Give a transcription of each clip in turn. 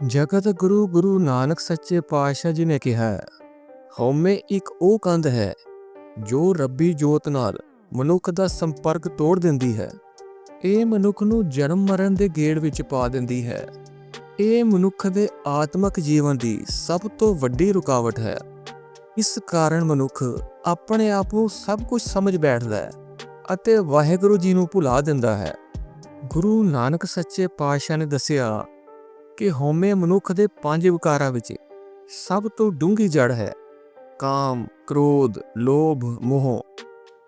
ਜਗਤ ਗੁਰੂ ਗੁਰੂ ਨਾਨਕ ਸੱਚੇ ਪਾਤਸ਼ਾਹ ਜੀ ਨੇ ਕਿਹਾ ਹੈ, ਹਉਮੈ ਇੱਕ ਉਹ ਕੰਧ ਹੈ ਜੋ ਰੱਬੀ ਜੋਤ ਨਾਲ ਮਨੁੱਖ ਦਾ ਸੰਪਰਕ ਤੋੜ ਦਿੰਦੀ ਹੈ। ਇਹ ਮਨੁੱਖ ਨੂੰ ਜਨਮ ਮਰਨ ਦੇ ਗੇੜ ਵਿੱਚ ਪਾ ਦਿੰਦੀ ਹੈ। ਇਹ ਮਨੁੱਖ ਦੇ ਆਤਮਿਕ ਜੀਵਨ ਦੀ ਸਭ ਤੋਂ ਵੱਡੀ ਰੁਕਾਵਟ ਹੈ। ਇਸ ਕਾਰਨ ਮਨੁੱਖ ਆਪਣੇ ਆਪ ਨੂੰ ਸਭ ਕੁਝ ਸਮਝ ਬੈਠਦਾ ਹੈ ਅਤੇ ਵਾਹਿਗੁਰੂ ਜੀ ਨੂੰ ਭੁਲਾ ਦਿੰਦਾ ਹੈ। ਗੁਰੂ ਨਾਨਕ ਸੱਚੇ ਪਾਤਸ਼ਾਹ ਨੇ ਦੱਸਿਆ ਕਿ ਹਉਮੈ ਮਨੁੱਖ ਦੇ ਪੰਜ ਵਿਕਾਰਾਂ ਵਿੱਚ ਸਭ ਤੋਂ ਡੂੰਘੀ ਜੜ ਹੈ। ਕਾਮ, ਕ੍ਰੋਧ, ਲੋਭ, ਮੋਹ,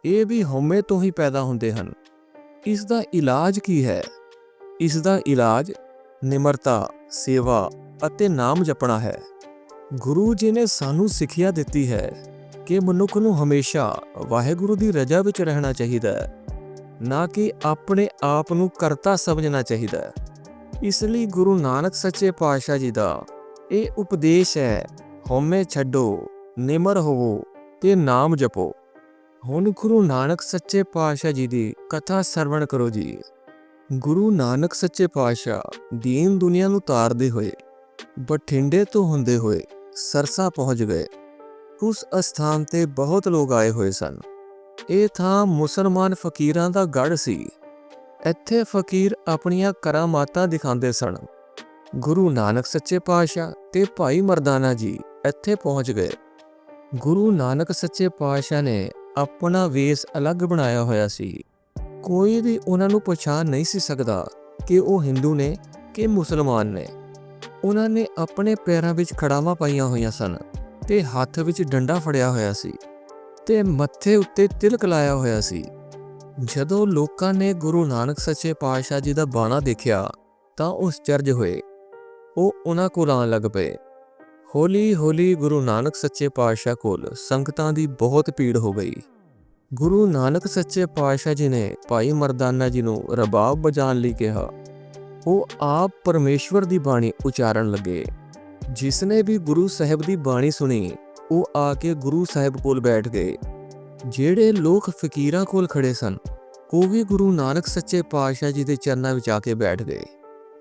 ਇਹ ਵੀ ਹਉਮੈ ਤੋਂ ਹੀ ਪੈਦਾ ਹੁੰਦੇ ਹਨ। ਇਸ ਦਾ ਇਲਾਜ ਕੀ ਹੈ? ਇਸ ਦਾ ਇਲਾਜ ਨਿਮਰਤਾ, ਸੇਵਾ ਅਤੇ ਨਾਮ ਜਪਣਾ ਹੈ। ਗੁਰੂ ਜੀ ਨੇ ਸਾਨੂੰ ਸਿੱਖਿਆ ਦਿੱਤੀ ਹੈ ਕਿ ਮਨੁੱਖ ਨੂੰ ਹਮੇਸ਼ਾ ਵਾਹਿਗੁਰੂ ਦੀ ਰਜ਼ਾ ਵਿੱਚ ਰਹਿਣਾ ਚਾਹੀਦਾ ਹੈ। ਨਾ ਕਿ ਆਪਣੇ ਆਪ ਨੂੰ ਕਰਤਾ ਸਮਝਣਾ ਚਾਹੀਦਾ ਹੈ। ਇਸ ਲਈ ਗੁਰੂ ਨਾਨਕ ਸੱਚੇ ਪਾਤਸ਼ਾਹ ਜੀ ਦਾ ਇਹ ਉਪਦੇਸ਼ ਹੈ, ਹਉਮੈ ਛੱਡੋ, ਨਿਮਰ ਹੋਵੋ ਤੇ ਨਾਮ ਜਪੋ। ਹੁਣ ਗੁਰੂ ਨਾਨਕ ਸੱਚੇ ਪਾਤਸ਼ਾਹ ਜੀ ਦੀ ਕਥਾ ਸਰਵਣ ਕਰੋ ਜੀ। ਗੁਰੂ ਨਾਨਕ ਸੱਚੇ ਪਾਤਸ਼ਾਹ ਦੀਨ ਦੁਨੀਆ ਨੂੰ ਤਾਰਦੇ ਹੋਏ, ਬਠਿੰਡੇ ਤੋਂ ਹੁੰਦੇ ਹੋਏ ਸਰਸਾ ਪਹੁੰਚ ਗਏ। ਉਸ ਅਸਥਾਨ ਤੇ ਬਹੁਤ ਲੋਕ ਆਏ ਹੋਏ ਸਨ। ਇਹ ਥਾਂ ਮੁਸਲਮਾਨ ਫਕੀਰਾਂ ਦਾ ਗੜ ਸੀ। ਇੱਥੇ ਫਕੀਰ ਆਪਣੀਆਂ ਕਰਾਮਾਤਾਂ ਦਿਖਾਉਂਦੇ ਸਨ। ਗੁਰੂ ਨਾਨਕ ਸੱਚੇ ਪਾਤਸ਼ਾਹ ਤੇ ਭਾਈ ਮਰਦਾਨਾ ਜੀ ਇੱਥੇ ਪਹੁੰਚ ਗਏ। ਗੁਰੂ ਨਾਨਕ ਸੱਚੇ ਪਾਤਸ਼ਾਹ ਨੇ ਆਪਣਾ ਵੇਸ ਅਲੱਗ ਬਣਾਇਆ ਹੋਇਆ ਸੀ। ਕੋਈ ਵੀ ਉਹਨਾਂ ਨੂੰ ਪਛਾਣ ਨਹੀਂ ਸੀ ਸਕਦਾ ਕਿ ਉਹ ਹਿੰਦੂ ਨੇ ਕਿ ਮੁਸਲਮਾਨ ਨੇ। ਉਹਨਾਂ ਨੇ ਆਪਣੇ ਪੈਰਾਂ ਵਿੱਚ ਖੜਾਵਾਂ ਪਾਈਆਂ ਹੋਈਆਂ ਸਨ ਤੇ ਹੱਥ ਵਿੱਚ ਡੰਡਾ ਫੜਿਆ ਹੋਇਆ ਸੀ ਤੇ ਮੱਥੇ ਉੱਤੇ ਤਿਲਕ ਲਾਇਆ ਹੋਇਆ ਸੀ। ਜਦੋਂ ਲੋਕਾਂ ਨੇ ਗੁਰੂ ਨਾਨਕ ਸੱਚੇ ਪਾਤਸ਼ਾਹ ਜੀ ਦਾ ਬਾਣਾ ਦੇਖਿਆ, ਤਾਂ ਉਹ ਚਰਜ ਹੋਏ। ਉਹ ਉਹਨਾਂ ਕੋਲ ਆਉਣ ਲੱਗ ਪਏ। ਹੌਲੀ ਹੌਲੀ ਗੁਰੂ ਨਾਨਕ ਸੱਚੇ ਪਾਤਸ਼ਾਹ ਕੋਲ ਸੰਗਤਾਂ ਦੀ ਬਹੁਤ ਭੀੜ ਹੋ ਗਈ। ਗੁਰੂ ਨਾਨਕ ਸੱਚੇ ਪਾਤਸ਼ਾਹ ਜੀ ਨੇ ਭਾਈ ਮਰਦਾਨਾ ਜੀ ਨੂੰ ਰਬਾਬ ਵਜਾਉਣ ਲਈ ਕਿਹਾ। ਉਹ ਆਪ ਪਰਮੇਸ਼ਵਰ ਦੀ ਬਾਣੀ ਉਚਾਰਨ ਲੱਗੇ। ਜਿਸ ਨੇ ਵੀ ਗੁਰੂ ਸਾਹਿਬ ਦੀ ਬਾਣੀ ਸੁਣੀ, ਉਹ ਆ ਕੇ ਗੁਰੂ ਸਾਹਿਬ ਕੋਲ ਬੈਠ ਗਏ। ਜਿਹੜੇ ਲੋਕ ਫਕੀਰਾਂ ਕੋਲ ਖੜੇ ਸਨ, ਉਹ ਵੀ ਗੁਰੂ ਨਾਨਕ ਸੱਚੇ ਪਾਤਸ਼ਾਹ ਜੀ ਦੇ ਚਰਨਾਂ ਵਿੱਚ ਆ ਕੇ ਬੈਠ ਗਏ।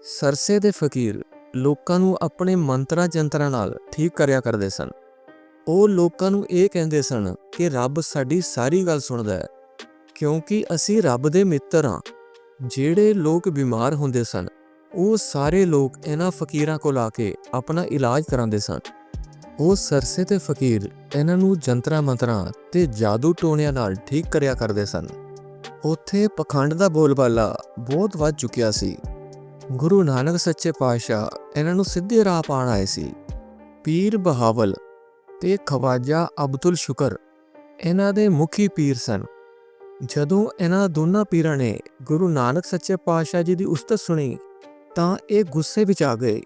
ਸਰਸੇ ਦੇ ਫਕੀਰ ਲੋਕਾਂ ਨੂੰ ਆਪਣੇ ਮੰਤਰਾਂ ਜੰਤਰਾਂ ਨਾਲ ਠੀਕ ਕਰਿਆ ਕਰਦੇ ਸਨ। ਉਹ ਲੋਕਾਂ ਨੂੰ ਇਹ ਕਹਿੰਦੇ ਸਨ ਕਿ ਰੱਬ ਸਾਡੀ ਸਾਰੀ ਗੱਲ ਸੁਣਦਾ ਹੈ, ਕਿਉਂਕਿ ਅਸੀਂ ਰੱਬ ਦੇ ਮਿੱਤਰ ਹਾਂ। ਜਿਹੜੇ ਲੋਕ ਬਿਮਾਰ ਹੁੰਦੇ ਸਨ, ਉਹ ਸਾਰੇ ਲੋਕ ਇਹਨਾਂ ਫਕੀਰਾਂ ਕੋਲ ਆ ਕੇ ਆਪਣਾ ਇਲਾਜ ਕਰਾਉਂਦੇ ਸਨ। ਉਹ ਸਰਸੇ ਤੇ ਫਕੀਰ ਇਹਨਾਂ ਨੂੰ ਜੰਤਰਾਂ ਮੰਤਰਾਂ ਤੇ ਜਾਦੂ ਟੋਣਿਆਂ ਨਾਲ ਠੀਕ ਕਰਿਆ ਕਰਦੇ ਸਨ। ਉੱਥੇ ਪਖੰਡ ਦਾ ਬੋਲਬਾਲਾ ਬਹੁਤ ਵੱਧ ਚੁੱਕਿਆ ਸੀ। ਗੁਰੂ ਨਾਨਕ ਸੱਚੇ ਪਾਤਸ਼ਾਹ ਇਹਨਾਂ ਨੂੰ ਸਿੱਧੇ ਰਾਹ ਪਾਣ ਆਏ ਸੀ। ਪੀਰ ਬਹਾਵਲ ਤੇ ਖਵਾਜਾ ਅਬਦੁਲ ਸ਼ੁਕਰ ਇਹਨਾਂ ਦੇ ਮੁਖੀ ਪੀਰ ਸਨ। ਜਦੋਂ ਇਹਨਾਂ ਦੋਨਾਂ ਪੀਰਾਂ ਨੇ ਗੁਰੂ ਨਾਨਕ ਸੱਚੇ ਪਾਤਸ਼ਾਹ ਜੀ ਦੀ ਉਸਤਤ ਸੁਣੀ ਤਾਂ ਇਹ ਗੁੱਸੇ ਵਿੱਚ ਆ ਗਏ।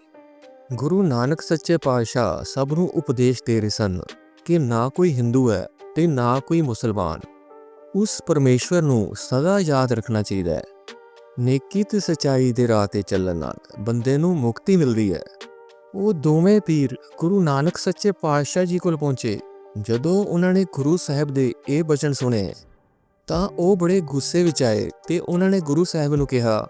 ਗੁਰੂ ਨਾਨਕ ਸੱਚੇ ਪਾਤਸ਼ਾਹ ਸਭ ਨੂੰ ਉਪਦੇਸ਼ ਦੇ ਰਹੇ ਸਨ ਕਿ ਨਾ ਕੋਈ ਹਿੰਦੂ ਹੈ ਤੇ ਨਾ ਕੋਈ ਮੁਸਲਮਾਨ। ਉਸ ਪਰਮੇਸ਼ਵਰ ਨੂੰ ਸਦਾ ਯਾਦ ਰੱਖਣਾ ਚਾਹੀਦਾ ਹੈ। ਨੇਕੀ ਤੇ ਸਚਾਈ ਦੇ ਰਾਹ ਤੇ ਚੱਲਣ ਨਾਲ ਬੰਦੇ ਨੂੰ ਮੁਕਤੀ ਮਿਲਦੀ ਹੈ। ਉਹ ਦੋਵੇਂ ਪੀਰ ਗੁਰੂ ਨਾਨਕ ਸੱਚੇ ਪਾਤਸ਼ਾਹ ਜੀ ਕੋਲ ਪਹੁੰਚੇ। ਜਦੋਂ ਉਹਨਾਂ ਨੇ ਗੁਰੂ ਸਾਹਿਬ ਦੇ ਇਹ ਬਚਨ ਸੁਣੇ, ਤਾਂ ਉਹ ਬੜੇ ਗੁੱਸੇ ਵਿੱਚ ਆਏ ਤੇ ਉਹਨਾਂ ਨੇ ਗੁਰੂ ਸਾਹਿਬ ਨੂੰ ਕਿਹਾ,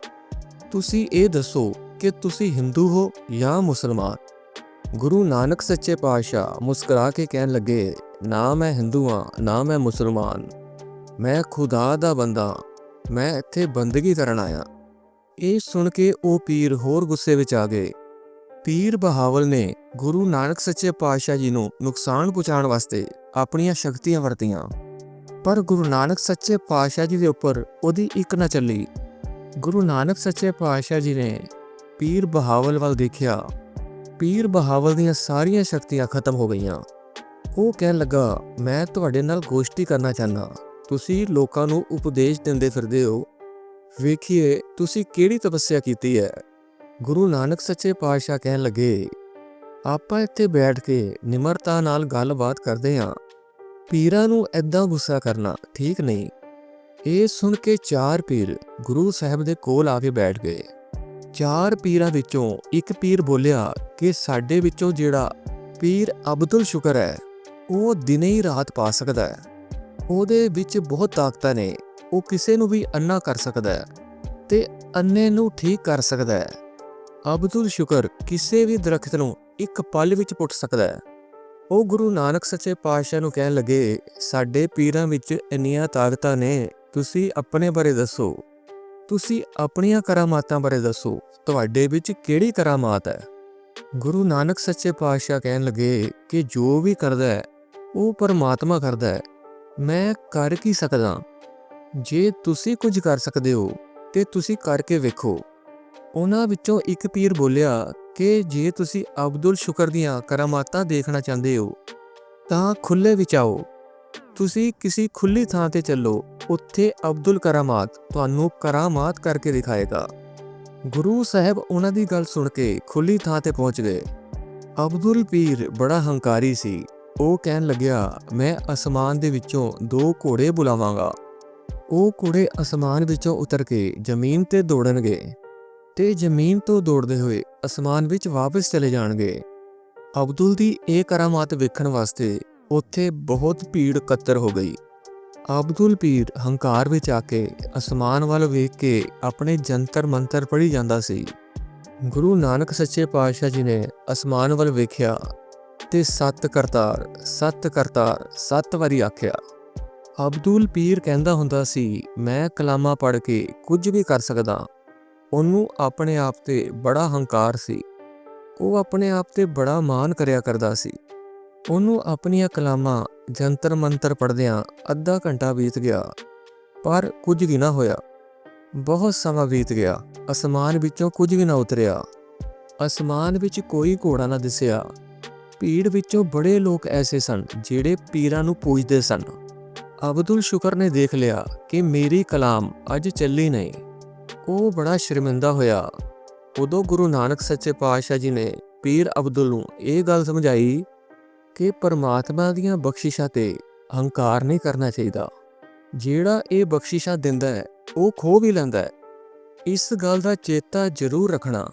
ਤੁਸੀਂ ਇਹ ਦੱਸੋ ਕਿ ਤੁਸੀਂ ਹਿੰਦੂ ਹੋ ਜਾਂ ਮੁਸਲਮਾਨ? ਗੁਰੂ ਨਾਨਕ ਸੱਚੇ ਪਾਤਸ਼ਾਹ ਮੁਸਕਰਾ ਕੇ ਕਹਿਣ ਲੱਗੇ, ਨਾ ਮੈਂ ਹਿੰਦੂ ਹਾਂ, ਨਾ ਮੈਂ ਮੁਸਲਮਾਨ। ਮੈਂ ਖੁਦਾ ਦਾ ਬੰਦਾ ਹਾਂ। ਮੈਂ ਇੱਥੇ ਬੰਦਗੀ ਕਰਨ ਆਇਆ। ਇਹ ਸੁਣ ਕੇ ਉਹ ਪੀਰ ਹੋਰ ਗੁੱਸੇ ਵਿੱਚ ਆ ਗਏ। ਪੀਰ ਬਹਾਵਲ ਨੇ ਗੁਰੂ ਨਾਨਕ ਸੱਚੇ ਪਾਤਸ਼ਾਹ ਜੀ ਨੂੰ ਨੁਕਸਾਨ ਪਹੁੰਚਾਉਣ ਵਾਸਤੇ ਆਪਣੀਆਂ ਸ਼ਕਤੀਆਂ ਵਰਤੀਆਂ। ਪਰ ਗੁਰੂ ਨਾਨਕ ਸੱਚੇ ਪਾਤਸ਼ਾਹ ਜੀ ਦੇ ਉੱਪਰ ਉਹਦੀ ਇੱਕ ਨਾ ਚੱਲੀ। ਗੁਰੂ ਨਾਨਕ ਸੱਚੇ ਪਾਤਸ਼ਾਹ ਜੀ ਨੇ ਪੀਰ ਬਹਾਵਲ ਵੱਲ ਦੇਖਿਆ। ਪੀਰ ਬਹਾਵਲ ਦੀਆਂ ਸਾਰੀਆਂ ਸ਼ਕਤੀਆਂ ਖਤਮ ਹੋ ਗਈਆਂ। ਉਹ ਕਹਿਣ ਲੱਗਾ, ਮੈਂ ਤੁਹਾਡੇ ਨਾਲ ਗੋਸ਼ਟੀ ਕਰਨਾ ਚਾਹੁੰਦਾ। ਤੁਸੀਂ ਲੋਕਾਂ ਨੂੰ ਉਪਦੇਸ਼ ਦਿੰਦੇ ਫਿਰਦੇ ਹੋ। ਵੇਖੀਏ, ਤੁਸੀਂ ਕਿਹੜੀ ਤਪੱਸਿਆ ਕੀਤੀ ਹੈ? ਗੁਰੂ ਨਾਨਕ ਸੱਚੇ ਪਾਤਸ਼ਾਹ ਕਹਿਣ ਲੱਗੇ, ਆਪਾਂ ਇੱਥੇ ਬੈਠ ਕੇ ਨਿਮਰਤਾ ਨਾਲ ਗੱਲਬਾਤ ਕਰਦੇ ਹਾਂ। ਪੀਰਾਂ ਨੂੰ ਐਦਾਂ ਗੁੱਸਾ ਕਰਨਾ, ਠੀਕ ਨਹੀਂ? ਇਹ ਸੁਣ ਕੇ ਚਾਰ ਪੀਰ ਗੁਰੂ ਸਾਹਿਬ ਦੇ ਕੋਲ ਆ ਕੇ ਬੈਠ ਗਏ। ਚਾਰ ਪੀਰਾਂ ਵਿੱਚੋਂ ਇੱਕ ਪੀਰ ਬੋਲਿਆ ਕਿ ਸਾਡੇ ਵਿੱਚੋਂ ਜਿਹੜਾ ਪੀਰ ਅਬਦੁਲ ਸ਼ੁਕਰ ਹੈ, ਉਹ ਦਿਨੇ ਹੀ ਰਾਤ ਪਾ ਸਕਦਾ ਹੈ। ਉਹਦੇ ਵਿੱਚ ਬਹੁਤ ਤਾਕਤਾਂ ਨੇ, ਉਹ ਕਿਸੇ ਨੂੰ ਵੀ ਅੰਨਾ ਕਰ ਸਕਦਾ ਹੈ ਤੇ ਅੰਨੇ ਨੂੰ ਠੀਕ ਕਰ ਸਕਦਾ ਹੈ। ਅਬਦੁਲ ਸ਼ੁਕਰ ਕਿਸੇ ਵੀ ਦਰਖਤ ਨੂੰ ਇੱਕ ਪਲ ਵਿੱਚ ਪੁੱਟ ਸਕਦਾ ਹੈ। ਉਹ ਗੁਰੂ ਨਾਨਕ ਸੱਚੇ ਪਾਤਸ਼ਾਹ ਨੂੰ ਕਹਿਣ ਲੱਗੇ, ਸਾਡੇ ਪੀਰਾਂ ਵਿੱਚ ਇੰਨੀਆਂ ਤਾਕਤਾਂ ਨੇ, ਤੁਸੀਂ ਆਪਣੇ ਬਾਰੇ ਦੱਸੋ। ਤੁਸੀਂ ਆਪਣੀਆਂ ਕਰਾਮਾਤਾਂ ਬਾਰੇ ਦੱਸੋ। ਤੁਹਾਡੇ ਵਿੱਚ ਕਿਹੜੀ ਕਰਾਮਾਤ ਹੈ? ਗੁਰੂ ਨਾਨਕ ਸੱਚੇ ਪਾਤਸ਼ਾਹ ਕਹਿਣ ਲੱਗੇ ਕਿ ਜੋ ਵੀ ਕਰਦਾ ਹੈ, ਉਹ ਪਰਮਾਤਮਾ ਕਰਦਾ ਹੈ। ਮੈਂ ਕਰ ਕੀ ਸਕਦਾ? ਜੇ ਤੁਸੀਂ ਕੁਝ ਕਰ ਸਕਦੇ ਹੋ, ਤੇ ਤੁਸੀਂ ਕਰਕੇ ਵੇਖੋ। ਉਹਨਾਂ ਵਿੱਚੋਂ ਇੱਕ ਪੀਰ ਬੋਲਿਆ ਕਿ ਜੇ ਤੁਸੀਂ ਅਬਦੁਲ ਸ਼ੁਕਰ ਦੀਆਂ ਕਰਾਮਾਤਾਂ ਦੇਖਣਾ ਚਾਹੁੰਦੇ ਹੋ, ਤਾਂ ਖੁੱਲੇ ਵਿੱਚ ਆਓ। ਤੁਸੀਂ ਕਿਸੇ ਖੁੱਲੀ ਥਾਂ ਤੇ ਚੱਲੋ। ਉੱਥੇ ਅਬਦੁਲ ਕਰਾਮਾਤ ਤੁਹਾਨੂੰ ਕਰਾਮਾਤ ਕਰਕੇ ਦਿਖਾਏਗਾ। ਗੁਰੂ ਸਾਹਿਬ ਉਹਨਾਂ ਦੀ ਗੱਲ ਸੁਣ ਕੇ ਖੁੱਲੀ ਥਾਂ ਤੇ ਪਹੁੰਚ ਗਏ। ਅਬਦੁਲ ਪੀਰ ਬੜਾ ਹੰਕਾਰੀ ਸੀ। ਉਹ ਕਹਿਣ ਲੱਗਿਆ, ਮੈਂ ਅਸਮਾਨ ਦੇ ਵਿੱਚੋਂ ਦੋ ਘੋੜੇ ਬੁਲਾਵਾਂਗਾ। ਉਹ ਘੋੜੇ ਅਸਮਾਨ ਵਿੱਚੋਂ ਉਤਰ ਕੇ ਜ਼ਮੀਨ ਤੇ ਦੌੜਨਗੇ ਤੇ ਜ਼ਮੀਨ ਤੋਂ ਦੌੜਦੇ ਹੋਏ ਅਸਮਾਨ ਵਿੱਚ ਵਾਪਸ ਚਲੇ ਜਾਣਗੇ। ਅਬਦੁਲ ਦੀ ਇਹ ਕਰਾਮਾਤ ਵੇਖਣ ਵਾਸਤੇ ਉੱਥੇ ਬਹੁਤ ਭੀੜ ਇਕੱਤਰ ਹੋ ਗਈ। ਅਬਦੁਲ ਪੀਰ ਹੰਕਾਰ ਵਿੱਚ ਆ ਕੇ ਅਸਮਾਨ ਵੱਲ ਵੇਖ ਕੇ ਆਪਣੇ ਜੰਤਰ ਮੰਤਰ ਪੜ੍ਹੀ ਜਾਂਦਾ ਸੀ। ਗੁਰੂ ਨਾਨਕ ਸੱਚੇ ਪਾਤਸ਼ਾਹ ਜੀ ਨੇ ਅਸਮਾਨ ਵੱਲ ਵੇਖਿਆ ਤੇ ਸੱਤ ਕਰਤਾਰ ਸੱਤ ਕਰਤਾਰ, ਸੱਤ ਵਾਰੀ ਆਖਿਆ, ਅਬਦੁਲ ਪੀਰ ਕਹਿੰਦਾ ਹੁੰਦਾ ਸੀ, ਮੈਂ ਕਲਾਮਾ ਪੜ੍ਹ ਕੇ ਕੁਝ ਵੀ ਕਰ ਸਕਦਾ। ਉਹਨੂੰ ਆਪਣੇ ਆਪ ਤੇ ਬੜਾ ਹੰਕਾਰ ਸੀ। ਉਹ ਆਪਣੇ ਆਪ ਤੇ ਬੜਾ ਮਾਣ ਕਰਿਆ ਕਰਦਾ ਸੀ। ਉਹਨੂੰ ਆਪਣੀਆਂ ਕਲਾਮਾਂ ਜੰਤਰ ਮੰਤਰ ਪੜ੍ਹਦਿਆਂ ਅੱਧਾ ਘੰਟਾ ਬੀਤ ਗਿਆ, ਪਰ ਕੁਝ ਵੀ ਨਾ ਹੋਇਆ। ਬਹੁਤ ਸਮਾਂ ਬੀਤ ਗਿਆ, ਅਸਮਾਨ ਵਿੱਚੋਂ ਕੁਝ ਵੀ ਨਾ ਉਤਰਿਆ। ਅਸਮਾਨ ਵਿੱਚ ਕੋਈ ਘੋੜਾ ਨਾ ਦਿਸਿਆ। ਭੀੜ ਵਿੱਚੋਂ ਬੜੇ ਲੋਕ ਐਸੇ ਸਨ ਜਿਹੜੇ ਪੀਰਾਂ ਨੂੰ ਪੂਜਦੇ ਸਨ। ਅਬਦੁਲ ਸ਼ੁਕਰ ਨੇ ਦੇਖ ਲਿਆ ਕਿ ਮੇਰੀ ਕਲਾਮ ਅੱਜ ਚੱਲੀ ਨਹੀਂ। ਉਹ ਬੜਾ ਸ਼ਰਮਿੰਦਾ ਹੋਇਆ। ਉਦੋਂ ਗੁਰੂ ਨਾਨਕ ਸੱਚੇ ਪਾਤਸ਼ਾਹ ਜੀ ਨੇ ਪੀਰ ਅਬਦੁਲ ਨੂੰ ਇਹ ਗੱਲ ਸਮਝਾਈ ਕਿ ਪਰਮਾਤਮਾ ਦੀਆਂ ਬਖਸ਼ਿਸ਼ਾਂ ਤੇ ਹੰਕਾਰ ਨਹੀਂ ਕਰਨਾ ਚਾਹੀਦਾ। ਜਿਹੜਾ ਇਹ ਬਖਸ਼ਿਸ਼ਾਂ ਦਿੰਦਾ ਹੈ, ਉਹ ਖੋ ਵੀ ਲੈਂਦਾ ਹੈ। ਇਸ ਗੱਲ ਦਾ ਚੇਤਾ ਜ਼ਰੂਰ ਰੱਖਣਾ।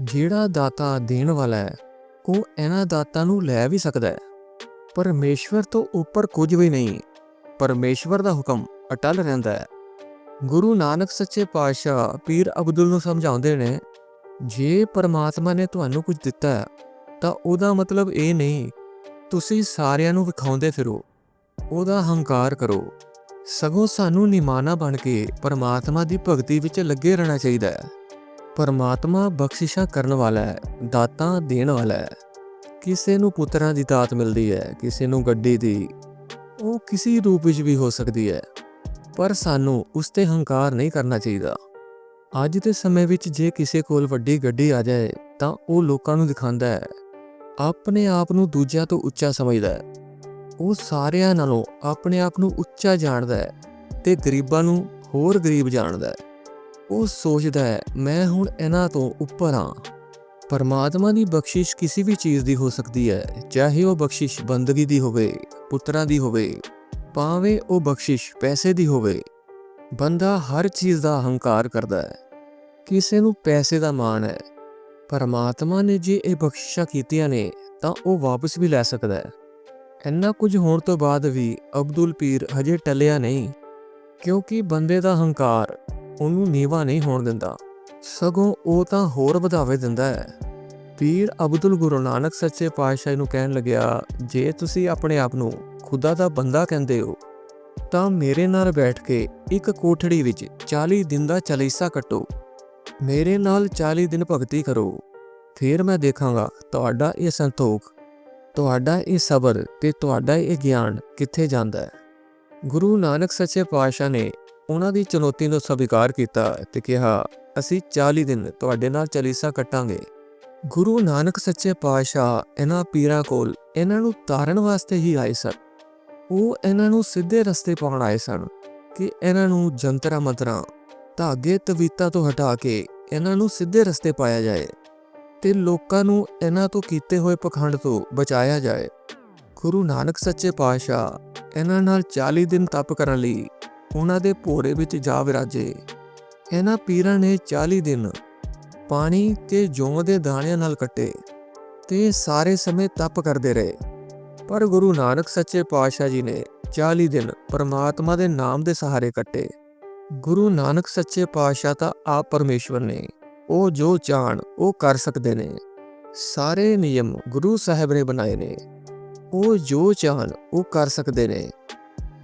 ਜਿਹੜਾ ਦਾਤਾ ਦੇਣ ਵਾਲਾ ਹੈ, ਉਹ ਇਹਨਾਂ ਦਾਤਾਂ ਨੂੰ ਲੈ ਵੀ ਸਕਦਾ ਹੈ। ਪਰਮੇਸ਼ਵਰ ਤੋਂ ਉੱਪਰ ਕੁਝ ਵੀ ਨਹੀਂ, ਪਰਮੇਸ਼ਵਰ ਦਾ ਹੁਕਮ ਅਟਲ ਰਹਿੰਦਾ ਹੈ। ਗੁਰੂ ਨਾਨਕ ਸੱਚੇ ਪਾਤਸ਼ਾਹ ਪੀਰ ਅਬਦੁਲ ਨੂੰ ਸਮਝਾਉਂਦੇ ਨੇ, ਜੇ ਪਰਮਾਤਮਾ ਨੇ ਤੁਹਾਨੂੰ ਕੁਝ ਦਿੱਤਾ ਤਾਂ ਉਹਦਾ ਮਤਲਬ ਇਹ ਨਹੀਂ ਤੁਸੀਂ ਸਾਰਿਆਂ ਨੂੰ ਵਿਖਾਉਂਦੇ ਫਿਰੋ। ਉਹਦਾ ਹੰਕਾਰ ਕਰੋ। ਸਗੋਂ ਸਾਨੂੰ ਨਿਮਾਨਾ ਬਣ ਕੇ ਪਰਮਾਤਮਾ ਦੀ ਭਗਤੀ ਵਿੱਚ ਲੱਗੇ ਰਹਿਣਾ ਚਾਹੀਦਾ ਹੈ। ਪਰਮਾਤਮਾ ਬਖਸ਼ਿਸ਼ਾਂ ਕਰਨ ਵਾਲਾ ਹੈ, ਦਾਤਾਂ ਦੇਣ ਵਾਲਾ ਹੈ। ਕਿਸੇ ਨੂੰ ਪੁੱਤਰਾਂ ਦੀ ਦਾਤ ਮਿਲਦੀ ਹੈ, ਕਿਸੇ ਨੂੰ ਗੱਡੀ ਦੀ। ਉਹ ਕਿਸੇ ਰੂਪ ਵਿੱਚ ਵੀ ਹੋ ਸਕਦੀ ਹੈ। ਪਰ ਸਾਨੂੰ ਉਸ ਤੇ ਹੰਕਾਰ ਨਹੀਂ ਕਰਨਾ ਚਾਹੀਦਾ। ਅੱਜ ਦੇ ਸਮੇਂ ਵਿੱਚ ਜੇ ਕਿਸੇ ਕੋਲ ਵੱਡੀ ਗੱਡੀ ਆ ਜਾਏ, ਤਾਂ ਉਹ ਲੋਕਾਂ ਨੂੰ ਦਿਖਾਉਂਦਾ ਹੈ। ਆਪਣੇ ਆਪ ਨੂੰ ਦੂਜਿਆਂ ਤੋਂ ਉੱਚਾ ਸਮਝਦਾ ਹੈ। ਉਹ ਸਾਰਿਆਂ ਨਾਲੋਂ ਆਪਣੇ ਆਪ ਨੂੰ ਉੱਚਾ ਜਾਣਦਾ ਹੈ ਤੇ ਗਰੀਬਾਂ ਨੂੰ ਹੋਰ ਗਰੀਬ ਜਾਣਦਾ ਹੈ। ਉਹ ਸੋਚਦਾ ਹੈ, ਮੈਂ ਹੁਣ ਇਹਨਾਂ ਤੋਂ ਉੱਪਰ ਹਾਂ। ਪਰਮਾਤਮਾ ਦੀ ਬਖਸ਼ਿਸ਼ ਕਿਸੇ ਵੀ ਚੀਜ਼ ਦੀ ਹੋ ਸਕਦੀ ਹੈ, ਚਾਹੇ ਉਹ ਬਖਸ਼ਿਸ਼ ਬੰਦਗੀ ਦੀ ਹੋਵੇ, ਪੁੱਤਰਾਂ ਦੀ ਹੋਵੇ, ਭਾਵੇਂ ਉਹ ਬਖਸ਼ਿਸ਼ ਪੈਸੇ ਦੀ ਹੋਵੇ। ਬੰਦਾ ਹਰ ਚੀਜ਼ ਦਾ ਹੰਕਾਰ ਕਰਦਾ ਹੈ। ਕਿਸੇ ਨੂੰ ਪੈਸੇ ਦਾ ਮਾਣ ਹੈ ਪਰਮਾਤਮਾ ਨੇ ਜੇ ਇਹ ਬਖਸ਼ਿਸ਼ਾਂ ਕੀਤੀਆਂ ਨੇ, ਤਾਂ ਉਹ ਵਾਪਸ ਵੀ ਲੈ ਸਕਦਾ ਹੈ। ਇੰਨਾ ਕੁਝ ਹੋਣ ਤੋਂ ਬਾਅਦ ਵੀ ਅਬਦੁਲ ਪੀਰ ਹਜੇ ਟਲਿਆ ਨਹੀਂ, ਕਿਉਂਕਿ ਬੰਦੇ ਦਾ ਹੰਕਾਰ ਉਹਨੂੰ ਨੀਵਾ ਨਹੀਂ ਹੋਣ ਦਿੰਦਾ। ਸਗੋਂ ਉਹ ਤਾਂ ਹੋਰ ਵਧਾਵੇ ਦਿੰਦਾ ਹੈ। ਪੀਰ ਅਬਦੁਲ ਗੁਰੂ ਨਾਨਕ ਸੱਚੇ ਪਾਤਸ਼ਾਹ ਨੂੰ ਕਹਿਣ ਲੱਗਿਆ, ਜੇ ਤੁਸੀਂ ਆਪਣੇ ਆਪ ਨੂੰ ਖੁਦਾ ਦਾ ਬੰਦਾ ਕਹਿੰਦੇ ਹੋ, ਤਾਂ ਮੇਰੇ ਨਾਲ ਬੈਠ ਕੇ ਇੱਕ ਕੋਠੜੀ ਵਿੱਚ 40 ਦਿਨ ਦਾ ਚਲੀਸਾ ਕੱਟੋ। ਮੇਰੇ ਨਾਲ 40 ਦਿਨ ਭਗਤੀ ਕਰੋ। ਫਿਰ ਮੈਂ ਦੇਖਾਂਗਾ ਤੁਹਾਡਾ ਇਹ ਸੰਤੋਖ, ਤੁਹਾਡਾ ਇਹ ਸਬਰ ਤੇ ਤੁਹਾਡਾ ਇਹ ਗਿਆਨ ਕਿੱਥੇ ਜਾਂਦਾ ਹੈ। ਗੁਰੂ ਨਾਨਕ ਸੱਚੇ ਪਾਤਸ਼ਾਹ ਨੇ ਉਹਨਾਂ ਦੀ ਚੁਣੌਤੀ ਨੂੰ ਸਵੀਕਾਰ ਕੀਤਾ ਤੇ ਕਿਹਾ, ਅਸੀਂ 40 ਦਿਨ ਤੁਹਾਡੇ ਨਾਲ ਚਲੀਸਾ ਕੱਟਾਂਗੇ। ਗੁਰੂ ਨਾਨਕ ਸੱਚੇ ਪਾਤਸ਼ਾਹ ਇਹਨਾਂ ਪੀਰਾਂ ਕੋਲ ਇਹਨਾਂ ਨੂੰ ਤਾਰਨ ਵਾਸਤੇ ਹੀ ਆਏ ਸਨ। ਉਹ ਇਹਨਾਂ ਨੂੰ ਸਿੱਧੇ ਰਸਤੇ ਪਾਉਣ ਆਏ ਸਨ ਕਿ ਇਹਨਾਂ ਨੂੰ ਜੰਤਰਾ ਮੰਤਰਾਂ ਧਾਗੇ ਤਵੀਤਾਂ ਤੋਂ ਹਟਾ ਕੇ ਇਹਨਾਂ ਨੂੰ ਸਿੱਧੇ ਰਸਤੇ ਪਾਇਆ ਜਾਏ ਤੇ ਲੋਕਾਂ ਨੂੰ ਇਹਨਾਂ ਤੋਂ ਕੀਤੇ ਹੋਏ ਪਖੰਡ ਤੋਂ ਬਚਾਇਆ ਜਾਏ। ਗੁਰੂ ਨਾਨਕ ਸੱਚੇ ਪਾਤਸ਼ਾਹ ਇਹਨਾਂ ਨਾਲ 40 ਦਿਨ ਤਪ ਕਰਨ ਲਈ ਉਹਨਾਂ ਦੇ ਭੋਰੇ ਵਿੱਚ ਜਾ ਵਿਰਾਜੇ। ਇਹਨਾਂ ਪੀਰਾਂ ਨੇ 40 ਦਿਨ ਪਾਣੀ ਤੇ ਜੌਂ ਦੇ ਦਾਣਿਆਂ ਨਾਲ ਕੱਟੇ ਤੇ ਸਾਰੇ ਸਮੇਂ ਤਪ ਕਰਦੇ ਰਹੇ। ਪਰ ਗੁਰੂ ਨਾਨਕ ਸੱਚੇ ਪਾਤਸ਼ਾਹ ਜੀ ਨੇ 40 ਦਿਨ ਪਰਮਾਤਮਾ ਦੇ ਨਾਮ ਦੇ ਸਹਾਰੇ ਕੱਟੇ ਗੁਰੂ ਨਾਨਕ ਸੱਚੇ ਪਾਤਸ਼ਾਹ ਤਾਂ ਆਪ ਪਰਮੇਸ਼ਵਰ ਨੇ। ਉਹ ਜੋ ਚਾਹਣ ਉਹ ਕਰ ਸਕਦੇ ਨੇ। ਸਾਰੇ ਨਿਯਮ ਗੁਰੂ ਸਾਹਿਬ ਨੇ ਬਣਾਏ ਨੇ। ਉਹ ਜੋ ਚਾਹਣ, ਉਹ ਕਰ ਸਕਦੇ ਨੇ।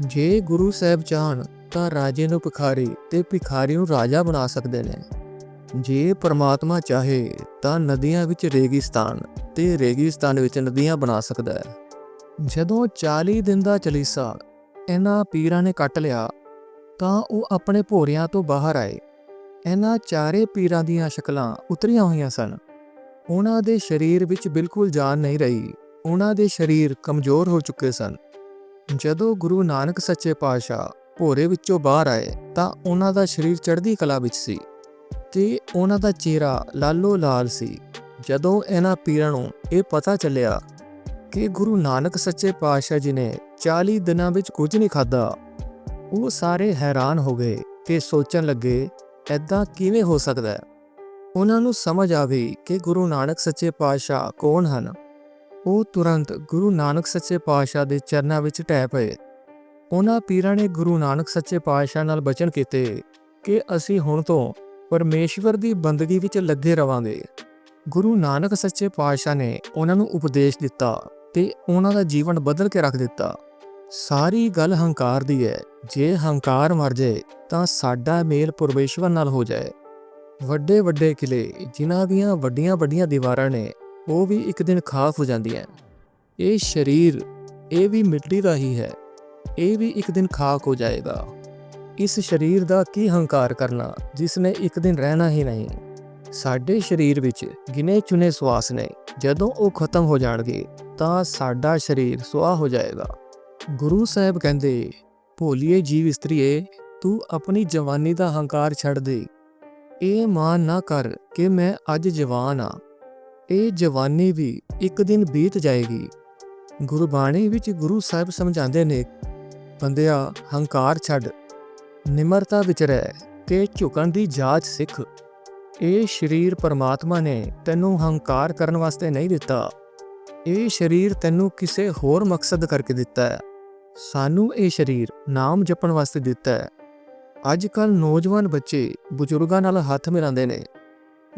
ਜੇ ਗੁਰੂ ਸਾਹਿਬ ਚਾਹਣ, ਤਾਂ ਰਾਜੇ ਨੂੰ ਭਿਖਾਰੀ ਤੇ ਭਿਖਾਰੀ ਨੂੰ ਰਾਜਾ ਬਣਾ ਸਕਦੇ ਨੇ। ਜੇ ਪ੍ਰਮਾਤਮਾ ਚਾਹੇ, ਤਾਂ ਨਦੀਆਂ ਵਿੱਚ ਰੇਗਿਸਤਾਨ ਤੇ ਰੇਗਿਸਤਾਨ ਵਿੱਚ ਨਦੀਆਂ ਬਣਾ ਸਕਦਾ ਹੈ। ਜਦੋਂ 40 ਦਿਨ ਦਾ ਚਲੀਸਾ, ਇਹਨਾਂ ਪੀਰਾਂ ਨੇ ਕੱਟ ਲਿਆ ਤਾਂ ਉਹ ਆਪਣੇ ਭੋਰਿਆਂ ਤੋਂ ਬਾਹਰ ਆਏ। ਇਹਨਾਂ ਚਾਰੇ ਪੀਰਾਂ ਦੀਆਂ ਸ਼ਕਲਾਂ ਉਤਰੀਆਂ ਹੋਈਆਂ ਸਨ। ਉਹਨਾਂ ਦੇ ਸਰੀਰ ਵਿੱਚ ਬਿਲਕੁਲ ਜਾਨ ਨਹੀਂ ਰਹੀ। ਉਹਨਾਂ ਦੇ ਸਰੀਰ ਕਮਜ਼ੋਰ ਹੋ ਚੁੱਕੇ ਸਨ। ਜਦੋਂ ਗੁਰੂ ਨਾਨਕ ਸੱਚੇ ਪਾਤਸ਼ਾਹ ਭੋਰੇ ਵਿੱਚੋਂ ਬਾਹਰ ਆਏ, ਤਾਂ ਉਹਨਾਂ ਦਾ ਸਰੀਰ ਚੜ੍ਹਦੀ ਕਲਾ ਵਿੱਚ ਸੀ ਤੇ ਉਹਨਾਂ ਦਾ ਚਿਹਰਾ ਲਾਲੋ ਲਾਲ ਸੀ। ਜਦੋਂ ਇਹਨਾਂ ਪੀਰਾਂ ਨੂੰ ਇਹ ਪਤਾ ਚੱਲਿਆ ਕਿ ਗੁਰੂ ਨਾਨਕ ਸੱਚੇ ਪਾਤਸ਼ਾਹ ਜੀ ਨੇ 40 ਦਿਨਾਂ ਵਿੱਚ ਕੁਝ ਨਹੀਂ ਖਾਦਾ ਉਹ ਸਾਰੇ ਹੈਰਾਨ ਹੋ ਗਏ ਤੇ ਸੋਚਣ ਲੱਗੇ ਐਦਾਂ ਕਿਵੇਂ ਹੋ ਸਕਦਾ ਹੈ? ਉਹਨਾਂ ਨੂੰ ਸਮਝ ਆ ਗਈ ਕਿ ਗੁਰੂ ਨਾਨਕ ਸੱਚੇ ਪਾਤਸ਼ਾਹ ਕੌਣ ਹਨ। ਉਹ ਤੁਰੰਤ ਗੁਰੂ ਨਾਨਕ ਸੱਚੇ ਪਾਤਸ਼ਾਹ ਦੇ ਚਰਨਾਂ ਵਿੱਚ ਢਹਿ ਪਏ। ਉਹਨਾਂ ਪੀਰਾਂ ਨੇ ਗੁਰੂ ਨਾਨਕ ਸੱਚੇ ਪਾਤਸ਼ਾਹ ਨਾਲ ਬਚਨ ਕੀਤੇ ਕਿ ਅਸੀਂ ਹੁਣ ਤੋਂ ਪਰਮੇਸ਼ਵਰ ਦੀ ਬੰਦਗੀ ਵਿੱਚ ਲੱਗੇ ਰਵਾਂਗੇ। ਗੁਰੂ ਨਾਨਕ ਸੱਚੇ ਪਾਤਸ਼ਾਹ ਨੇ ਉਹਨਾਂ ਨੂੰ ਉਪਦੇਸ਼ ਦਿੱਤਾ ਤੇ ਉਹਨਾਂ ਦਾ ਜੀਵਨ ਬਦਲ ਕੇ ਰੱਖ ਦਿੱਤਾ। ਸਾਰੀ ਗੱਲ ਹੰਕਾਰ ਦੀ ਹੈ। ਜੇ ਹੰਕਾਰ ਮਰ ਜਾਏ, ਤਾਂ ਸਾਡਾ ਮੇਲ ਪਰਮੇਸ਼ਵਰ ਨਾਲ ਹੋ ਜਾਏ। ਵੱਡੇ ਵੱਡੇ ਕਿਲੇ, ਜਿਨ੍ਹਾਂ ਦੀਆਂ ਵੱਡੀਆਂ ਵੱਡੀਆਂ ਦੀਵਾਰਾਂ ਨੇ, ਉਹ ਵੀ ਇੱਕ ਦਿਨ ਖਾਫ ਹੋ ਜਾਂਦੀਆਂ ਇਹ ਸਰੀਰ, ਇਹ ਵੀ ਮਿੱਟੀ ਦਾ ਹੀ ਹੈ, ਇਹ ਵੀ ਇੱਕ ਦਿਨ ਖਾਕ ਹੋ ਜਾਏਗਾ। ਇਸ ਸਰੀਰ ਦਾ ਕੀ ਹੰਕਾਰ ਕਰਨਾ, ਜਿਸ ਨੇ ਇੱਕ ਦਿਨ ਰਹਿਣਾ ਹੀ ਨਹੀਂ? ਸਾਡੇ ਸਰੀਰ ਵਿੱਚ ਗਿਨੇ ਚੁਨੇ ਸਵਾਸ ਨੇ, ਜਦੋਂ ਉਹ ਖਤਮ ਹੋ ਜਾਣਗੇ, ਤਾਂ ਸਾਡਾ ਸਰੀਰ ਸੁਆਹ ਹੋ ਜਾਏਗਾ। ਗੁਰੂ ਸਾਹਿਬ ਕਹਿੰਦੇ ਭੋਲੀਏ ਜੀਵ ਇਸਤਰੀਏ, ਤੂੰ ਆਪਣੀ ਜਵਾਨੀ ਦਾ ਹੰਕਾਰ ਛੱਡ ਦੇ। ਇਹ ਮਾਨ ਨਾ ਕਰ ਕਿ ਮੈਂ ਅੱਜ ਜਵਾਨ ਆ। ਇਹ ਜਵਾਨੀ ਵੀ ਇੱਕ ਦਿਨ ਬੀਤ ਜਾਏਗੀ। ਗੁਰਬਾਣੀ ਵਿੱਚ ਗੁਰੂ ਸਾਹਿਬ ਸਮਝਾਉਂਦੇ ਨੇ, ਬੰਦਿਆ, ਹੰਕਾਰ ਛੱਡ। ਨਿਮਰਤਾ ਵਿੱਚ ਰਹਿ ਤੇ ਝੁਕਣ ਦੀ ਜਾਚ ਸਿੱਖ। ਇਹ ਸਰੀਰ ਪਰਮਾਤਮਾ ਨੇ ਤੈਨੂੰ ਹੰਕਾਰ ਕਰਨ ਵਾਸਤੇ ਨਹੀਂ ਦਿੱਤਾ। ਇਹ ਸਰੀਰ ਤੈਨੂੰ ਕਿਸੇ ਹੋਰ ਮਕਸਦ ਕਰਕੇ ਦਿੱਤਾ ਹੈ। ਸਾਨੂੰ ਇਹ ਸਰੀਰ ਨਾਮ ਜਪਣ ਵਾਸਤੇ ਦਿੱਤਾ ਹੈ। ਅੱਜ ਕੱਲ ਨੌਜਵਾਨ ਬੱਚੇ ਬਜ਼ੁਰਗਾਂ ਨਾਲ ਹੱਥ ਮਿਲਾਉਂਦੇ ਨੇ।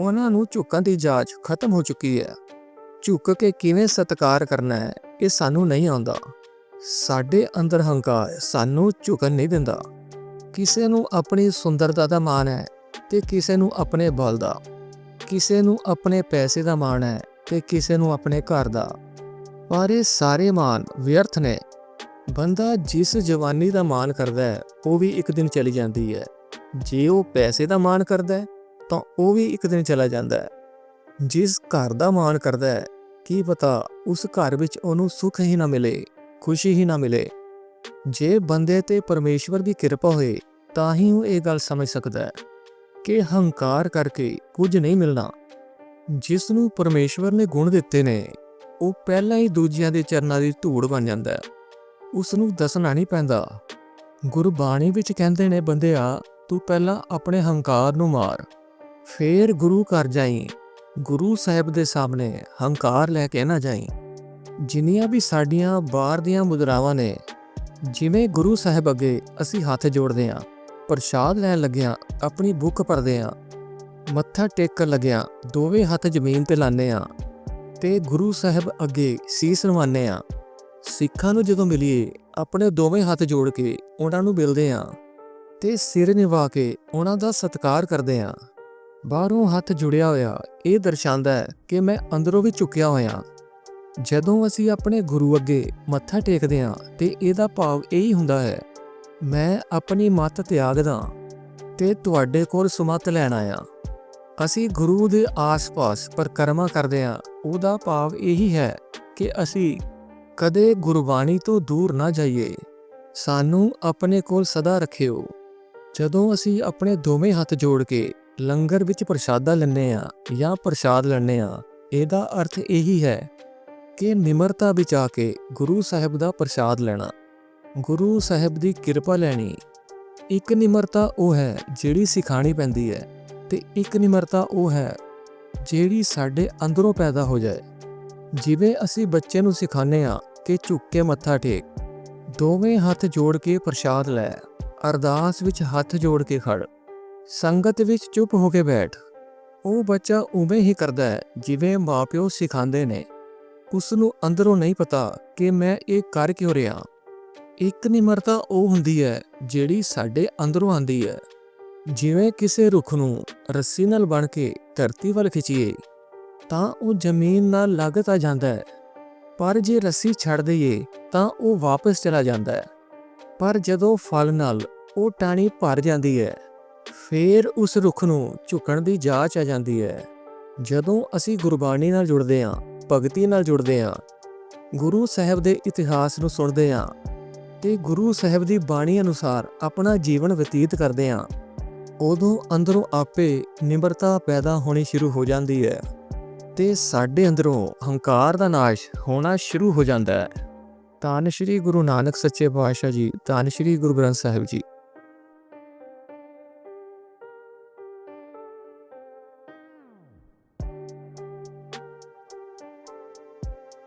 ਉਹਨਾਂ ਨੂੰ ਝੁਕਣ ਦੀ ਜਾਚ ਖਤਮ ਹੋ ਚੁੱਕੀ ਹੈ। ਝੁਕ ਕੇ ਕਿਵੇਂ ਸਤਕਾਰ ਕਰਨਾ ਹੈ, ਇਹ ਸਾਨੂੰ ਨਹੀਂ ਆਉਂਦਾ। ਸਾਡੇ ਅੰਦਰ ਹੰਕਾਰ ਸਾਨੂੰ ਝੁਕਣ ਨਹੀਂ ਦਿੰਦਾ। ਕਿਸੇ ਨੂੰ ਆਪਣੀ ਸੁੰਦਰਤਾ ਦਾ ਮਾਣ ਹੈ ਤੇ ਕਿਸੇ ਨੂੰ ਆਪਣੇ ਬਲ ਦਾ। ਕਿਸੇ ਨੂੰ ਆਪਣੇ ਪੈਸੇ ਦਾ ਮਾਣ ਹੈ ਤੇ ਕਿਸੇ ਨੂੰ ਆਪਣੇ ਘਰ ਦਾ। ਪਰ ਇਹ ਸਾਰੇ ਮਾਣ ਵਿਅਰਥ ਨੇ। ਬੰਦਾ ਜਿਸ ਜਵਾਨੀ ਦਾ ਮਾਣ ਕਰਦਾ ਹੈ, ਉਹ ਵੀ ਇੱਕ ਦਿਨ ਚਲੀ ਜਾਂਦੀ ਹੈ। ਜੇ ਉਹ ਪੈਸੇ ਦਾ ਮਾਣ ਕਰਦਾ ਹੈ, ਤਾਂ ਉਹ ਵੀ ਇੱਕ ਦਿਨ ਚਲਾ ਜਾਂਦਾ ਹੈ। ਜਿਸ ਘਰ ਦਾ ਮਾਣ ਕਰਦਾ ਹੈ, ਕੀ ਪਤਾ ਉਸ ਘਰ ਵਿੱਚ ਉਹਨੂੰ ਸੁੱਖ ਹੀ ਨਾ ਮਿਲੇ, ਖੁਸ਼ੀ ਹੀ ਨਾ ਮਿਲੇ। ਜੇ ਬੰਦੇ ਤੇ ਪਰਮੇਸ਼ਵਰ ਦੀ ਕਿਰਪਾ ਹੋਏ, ਤਾਂ ਹੀ ਉਹ ਇਹ ਗੱਲ ਸਮਝ ਸਕਦਾ ਹੈ ਕਿ ਹੰਕਾਰ ਕਰਕੇ ਕੁਝ ਨਹੀਂ ਮਿਲਣਾ। ਜਿਸ ਨੂੰ ਪਰਮੇਸ਼ਵਰ ਨੇ ਗੁਣ ਦਿੱਤੇ ਨੇ, ਉਹ ਪਹਿਲਾਂ ਹੀ ਦੂਜਿਆਂ ਦੇ ਚਰਨਾਂ ਦੀ ਧੂੜ ਬਣ ਜਾਂਦਾ ਹੈ। ਉਸ ਨੂੰ ਦੱਸਣਾ ਨਹੀਂ ਪੈਂਦਾ। ਗੁਰਬਾਣੀ ਵਿੱਚ ਕਹਿੰਦੇ ਨੇ ਬੰਦਿਆ, ਤੂੰ ਪਹਿਲਾਂ ਆਪਣੇ ਹੰਕਾਰ ਨੂੰ ਮਾਰ, ਫੇਰ ਗੁਰੂ ਘਰ ਜਾਈ। ਗੁਰੂ ਸਾਹਿਬ ਦੇ ਸਾਹਮਣੇ ਹੰਕਾਰ ਲੈ ਕੇ ਨਾ ਜਾਈ। ਜਿੰਨੀਆਂ ਵੀ ਸਾਡੀਆਂ ਬਾਹਰ ਦੀਆਂ ਮੁਦਰਾਵਾਂ ਨੇ, ਜਿਵੇਂ ਗੁਰੂ ਸਾਹਿਬ ਅੱਗੇ ਅਸੀਂ ਹੱਥ ਜੋੜਦੇ ਆਂ, ਪ੍ਰਸ਼ਾਦ ਲੈਣ ਲੱਗਿਆਂ, ਆਪਣੀ ਭੁੱਖ ਭਰਦੇ ਆਂ, ਮੱਥਾ ਟੇਕਣ ਲੱਗਿਆਂ, ਦੋਵੇਂ ਹੱਥ ਜ਼ਮੀਨ ਤੇ ਲਾਉਂਦੇ ਆਂ, ਤੇ ਗੁਰੂ ਸਾਹਿਬ ਅੱਗੇ ਸੀਸ ਨਵਾਉਂਦੇ ਆਂ ਸਿੱਖਾਂ ਨੂੰ ਜਦੋਂ ਮਿਲੀਏ, ਆਪਣੇ ਦੋਵੇਂ ਹੱਥ ਜੋੜ ਕੇ ਉਹਨਾਂ ਨੂੰ ਮਿਲਦੇ ਆਂ ਤੇ ਸਿਰ ਨਿਵਾ ਕੇ ਉਹਨਾਂ ਦਾ ਸਤਿਕਾਰ ਕਰਦੇ ਆਂ ਬਾਹਰੋਂ ਹੱਥ ਜੁੜਿਆ ਹੋਇਆ ਇਹ ਦਰਸਾਉਂਦਾ ਹੈ ਕਿ ਮੈਂ ਅੰਦਰੋਂ ਵੀ ਝੁਕਿਆ ਹੋਇਆ ਜਦੋਂ ਅਸੀਂ ਆਪਣੇ ਗੁਰੂ ਅੱਗੇ ਮੱਥਾ ਟੇਕਦੇ ਹਾਂ ਤੇ ਇਹਦਾ ਭਾਵ ਇਹੀ ਹੁੰਦਾ ਹੈ, ਮੈਂ ਆਪਣੀ ਮੱਤ ਤਿਆਗਦਾ ਤੇ ਤੁਹਾਡੇ ਕੋਲ ਸੁਮਤ ਲੈਣ ਆਇਆ। ਅਸੀਂ ਗੁਰੂ ਦੇ ਆਸ-ਪਾਸ ਪਰਕਰਮਾ ਕਰਦੇ ਹਾਂ, ਉਹਦਾ ਭਾਵ ਇਹੀ ਹੈ ਕਿ ਅਸੀਂ ਕਦੇ ਗੁਰਬਾਣੀ ਤੋਂ ਦੂਰ ਨਾ ਜਾਈਏ। ਸਾਨੂੰ ਆਪਣੇ ਕੋਲ ਸਦਾ ਰੱਖਿਓ। ਜਦੋਂ ਅਸੀਂ ਆਪਣੇ ਦੋਵੇਂ ਹੱਥ ਜੋੜ ਕੇ ਲੰਗਰ ਵਿੱਚ ਪ੍ਰਸ਼ਾਦਾ ਲੈਂਦੇ ਆ ਜਾਂ ਪ੍ਰਸ਼ਾਦ ਲੈਂਦੇ ਆ ਇਹਦਾ ਅਰਥ ਇਹੀ ਹੈ ਕਿ ਨਿਮਰਤਾ ਵਿੱਚ ਆ ਕੇ ਗੁਰੂ ਸਾਹਿਬ ਦਾ ਪ੍ਰਸ਼ਾਦ ਲੈਣਾ। ਗੁਰੂ ਸਾਹਿਬ ਦੀ ਕਿਰਪਾ ਲੈਣੀ। ਇੱਕ ਨਿਮਰਤਾ ਉਹ ਹੈ ਜਿਹੜੀ ਸਿਖਾਣੀ ਪੈਂਦੀ ਹੈ ਤੇ ਇੱਕ ਨਿਮਰਤਾ ਉਹ ਹੈ ਜਿਹੜੀ ਸਾਡੇ ਅੰਦਰੋਂ ਪੈਦਾ ਹੋ ਜਾਏ। ਜਿਵੇਂ ਅਸੀਂ ਬੱਚੇ ਨੂੰ ਸਿਖਾਉਂਦੇ ਆ ਕਿ ਝੁੱਕ ਕੇ ਮੱਥਾ ਟੇਕ, ਦੋਵੇਂ ਹੱਥ ਜੋੜ ਕੇ ਪ੍ਰਸ਼ਾਦ ਲੈ, ਅਰਦਾਸ ਵਿੱਚ ਹੱਥ ਜੋੜ ਕੇ ਖੜ, ਸੰਗਤ ਵਿੱਚ ਚੁੱਪ ਹੋ ਕੇ ਬੈਠ। ਉਹ ਬੱਚਾ ਉਵੇਂ ਹੀ ਕਰਦਾ ਹੈ ਜਿਵੇਂ ਮਾਪਿਓ ਸਿਖਾਉਂਦੇ ਨੇ। ਉਸ ਨੂੰ ਅੰਦਰੋਂ ਨਹੀਂ ਪਤਾ ਕਿ ਮੈਂ ਇਹ ਕਰ ਕਿਉਂ ਰਿਹਾ। ਇੱਕ ਨਿਮਰਤਾ ਉਹ ਹੁੰਦੀ ਹੈ ਜਿਹੜੀ ਸਾਡੇ ਅੰਦਰੋਂ ਆਂਦੀ ਹੈ। ਜਿਵੇਂ ਕਿਸੇ ਰੁੱਖ ਨੂੰ ਰੱਸੀ ਨਾਲ ਬਣ ਕੇ ਧਰਤੀ ਵੱਲ ਖਿੱਚੀਏ। ਤਾਂ ਉਹ ਜ਼ਮੀਨ ਨਾਲ ਲੱਗ ਆ ਜਾਂਦਾ ਹੈ। ਪਰ ਜੇ ਰੱਸੀ ਛੱਡ ਦਈਏ, ਤਾਂ ਉਹ ਵਾਪਸ ਚਲਾ ਜਾਂਦਾ ਹੈ। ਪਰ ਜਦੋਂ ਫਲ ਨਾਲ ਉਹ ਟਾਣੀ ਭਰ ਜਾਂਦੀ ਹੈ, ਫੇਰ ਉਸ ਰੁੱਖ ਨੂੰ ਝੁਕਣ ਦੀ ਜਾਚ ਆ ਜਾਂਦੀ ਹੈ। ਜਦੋਂ ਅਸੀਂ ਗੁਰਬਾਣੀ ਨਾਲ ਜੁੜਦੇ ਹਾਂ, ਭਗਤੀ ਨਾਲ ਜੁੜਦੇ ਹਾਂ, ਗੁਰੂ ਸਾਹਿਬ ਦੇ ਇਤਿਹਾਸ ਨੂੰ ਸੁਣਦੇ ਹਾਂ ਤੇ ਗੁਰੂ ਸਾਹਿਬ ਦੀ ਬਾਣੀ ਅਨੁਸਾਰ ਆਪਣਾ ਜੀਵਨ ਬਤੀਤ ਕਰਦੇ ਹਾਂ, ਉਦੋਂ ਅੰਦਰੋਂ ਆਪੇ ਨਿਮਰਤਾ ਪੈਦਾ ਹੋਣੀ ਸ਼ੁਰੂ ਹੋ ਜਾਂਦੀ ਹੈ। ਤੇ ਸਾਡੇ ਅੰਦਰੋਂ ਹੰਕਾਰ ਦਾ ਨਾਸ਼ ਹੋਣਾ ਸ਼ੁਰੂ ਹੋ ਜਾਂਦਾ ਹੈ। ਧੰਨ ਸ਼੍ਰੀ ਗੁਰੂ ਨਾਨਕ ਸੱਚੇ ਪਾਤਸ਼ਾਹ ਜੀ, ਧੰਨ ਸ਼੍ਰੀ ਗੁਰੂ ਗ੍ਰੰਥ ਸਾਹਿਬ ਜੀ।